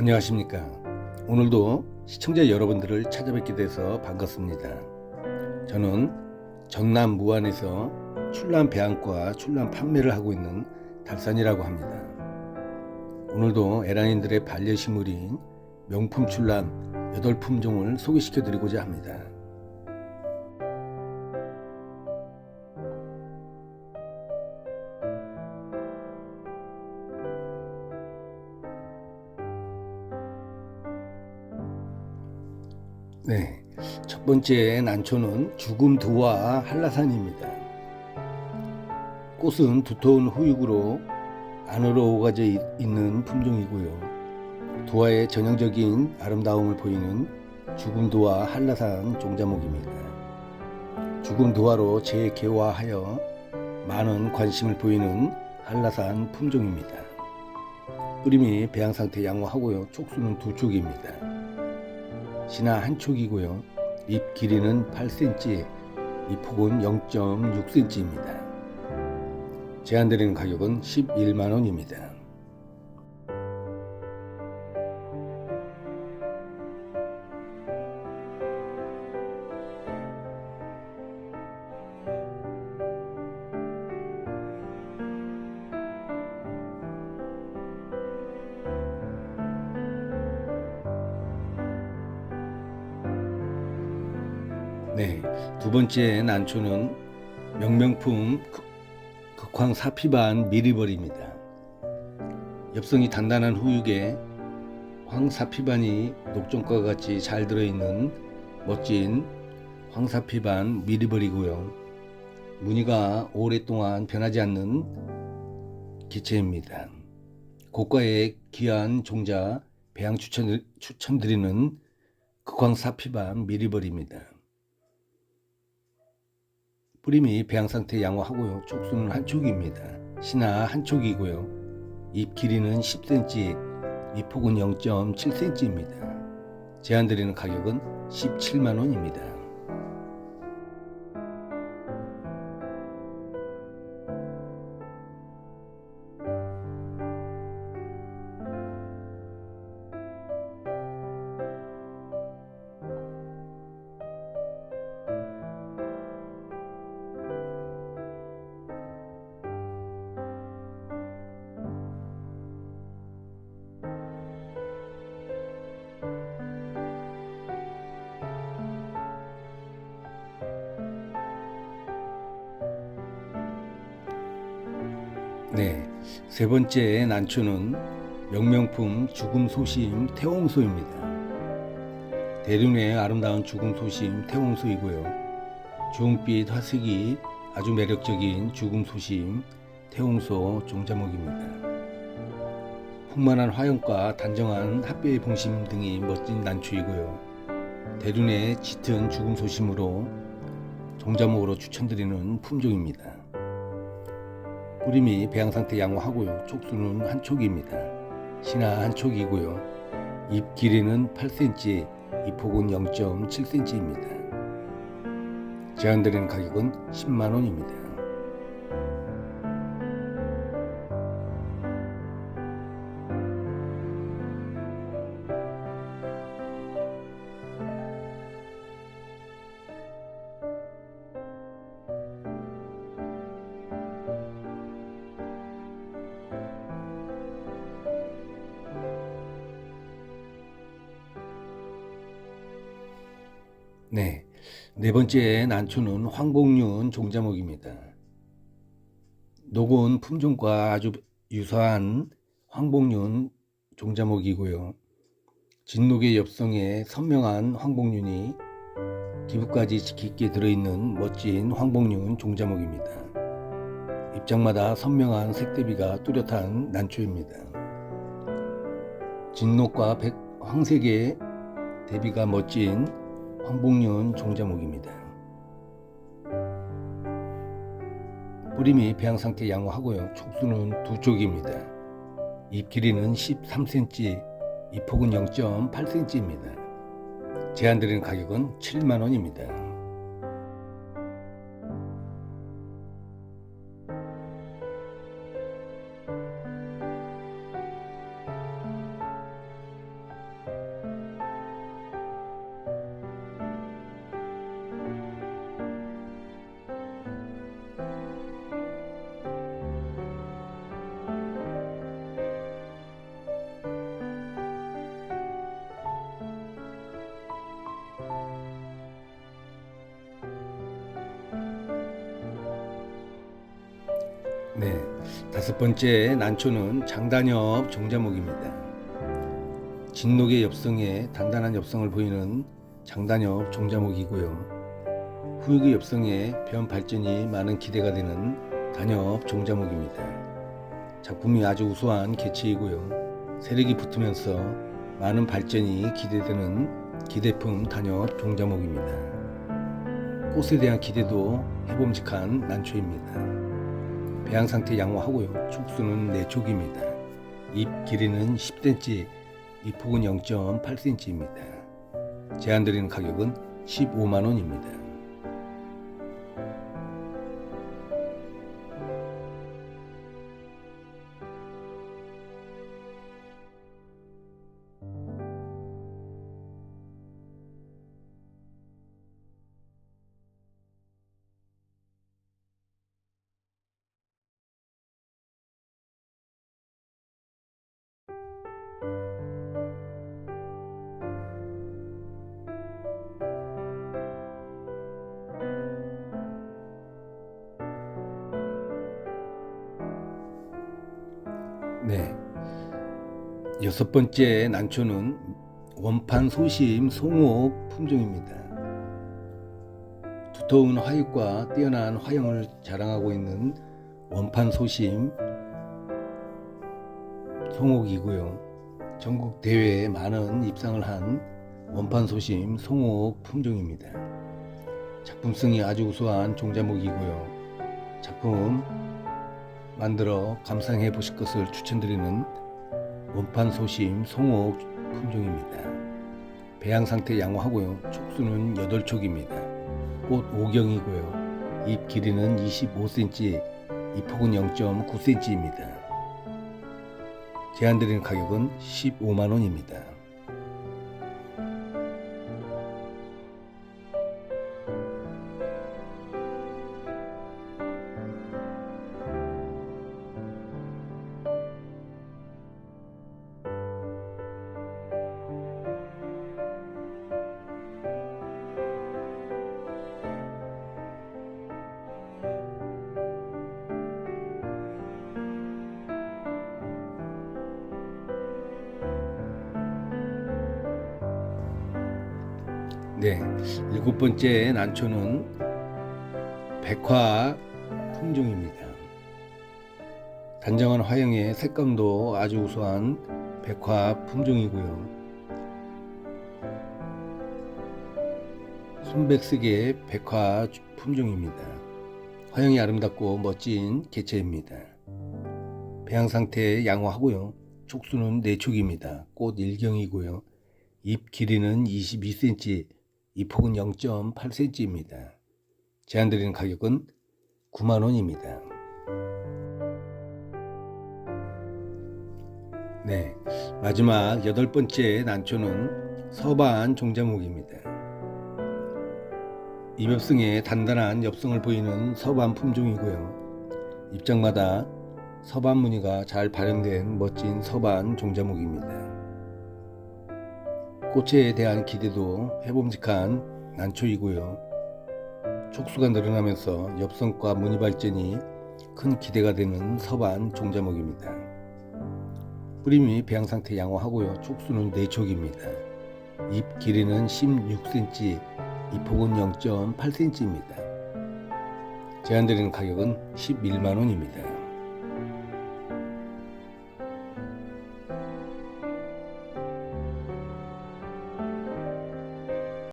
안녕하십니까. 오늘도 시청자 여러분들을 찾아뵙게 돼서 반갑습니다. 저는 전남 무안에서 출란 배양과 출란 판매를 하고 있는 달산이라고 합니다. 오늘도 에란인들의 반려식물인 명품 출란 8품종을 소개시켜 드리고자 합니다. 네. 첫 번째 난초는 죽음 두와 한라산입니다. 꽃은 두터운 후육으로 안으로 오가져 있- 있는 품종이고요. 두화의 전형적인 아름다움을 보이는 죽음 두와 한라산 종자목입니다. 죽음 두화로 재개화하여 많은 관심을 보이는 한라산 품종입니다. 뿌림이 배양 상태 양호하고요. 촉수는 두 쪽입니다. 신화 한 촉이고요. 잎 길이는 8cm, 잎 폭은 0.6cm입니다. 제한드리는 가격은 11만 원입니다. 네, 두 번째 난초는 명명품 극- 극황 사피반 미리벌입니다. 엽성이 단단한 후육에 황사피반이 녹종과 같이 잘 들어있는 멋진 황사피반 미리벌이고요. 무늬가 오랫동안 변하지 않는 기체입니다. 고가의 귀한 종자 배양 추천, 추천드리는 극황사피반 미리벌입니다. 뿌림이 배양 상태 양호하고요. 촉수는 한 쪽입니다. 신화 한 쪽이고요. 잎 길이는 10cm, 잎 폭은 0.7cm입니다. 제한드리는 가격은 17만 원입니다. 세 번째 난초는 명명품 죽음 소심 태홍소입니다. 대륜의 아름다운 죽음 소심 태홍소이고요. 주홍빛 화색이 아주 매력적인 죽음 소심 태홍소 종자목입니다. 풍만한 화형과 단정한 핫배의 봉심 등이 멋진 난초이고요. 대륜의 짙은 죽음 소심으로 종자목으로 추천드리는 품종입니다. 뿌림이 배양 상태 양호하고요. 촉수는 한 촉입니다. 신화 한 촉이고요. 잎 길이는 8cm, 잎 폭은 0.7cm입니다. 제한드리는 가격은 10만 원입니다. 네. 네 번째 난초는 황복륜 종자목입니다. 녹은 품종과 아주 유사한 황복륜 종자목이고요. 진녹의 엽성에 선명한 황복륜이 기부까지 깊게 들어있는 멋진 황복륜 종자목입니다. 입장마다 선명한 색대비가 뚜렷한 난초입니다. 진녹과 백 황색의 대비가 멋진 황복륜 종자목입니다. 뿌림이 배양 상태 양호하고요. 촉수는 두 쪽입니다. 잎 길이는 13cm, 잎 폭은 0.8cm입니다. 제한드리는 가격은 7만 원입니다. 네, 다섯 번째 난초는 장단엽 종자목입니다. 진녹의 엽성에 단단한 엽성을 보이는 장단엽 종자목이고요. 후육의 엽성에 변 발전이 많은 기대가 되는 단엽 종자목입니다. 작품이 아주 우수한 개체이고요. 세력이 붙으면서 많은 발전이 기대되는 기대품 단엽 종자목입니다. 꽃에 대한 기대도 해봄직한 난초입니다. 배양 상태 양호하고요. 촉수는 4촉입니다. 잎 길이는 10cm, 잎 폭은 0.8cm입니다. 제한드리는 가격은 15만 원입니다. 네. 여섯 번째 난초는 원판 소심 송옥 품종입니다. 두터운 화육과 뛰어난 화형을 자랑하고 있는 원판 소심 송옥이고요. 전국 대회에 많은 입상을 한 원판 소심 송옥 품종입니다. 작품성이 아주 우수한 종자목이고요. 작품 만들어 감상해 보실 것을 추천드리는 원판 소심 송옥 품종입니다. 배양 상태 양호하고요. 촉수는 8촉입니다. 꽃 5경이고요. 잎 길이는 25cm, 잎 폭은 0.9cm입니다. 제한드리는 가격은 15만 원입니다. 네, 일곱 번째 난초는 백화 품종입니다. 단정한 화형의 색감도 아주 우수한 백화 품종이고요. 순백색의 백화 품종입니다. 화형이 아름답고 멋진 개체입니다. 배양 상태 양호하고요. 촉수는 4촉입니다. 꽃 1경이고요. 잎 길이는 22cm, 이 폭은 0.8cm입니다. 제한드리는 가격은 9만 원입니다. 네, 마지막 여덟 번째 난초는 서반 종자목입니다. 잎엽성에 단단한 엽성을 보이는 서반 품종이고요. 입장마다 서반 무늬가 잘 발현된 멋진 서반 종자목입니다. 꽃에 대한 기대도 해봄직한 난초이고요. 촉수가 늘어나면서 엽성과 무늬 발전이 큰 기대가 되는 서반 종자목입니다. 뿌림이 배양 상태 양호하고요. 촉수는 4촉입니다. 잎 길이는 16cm, 잎 폭은 0.8cm입니다. 제한드리는 가격은 11만 원입니다.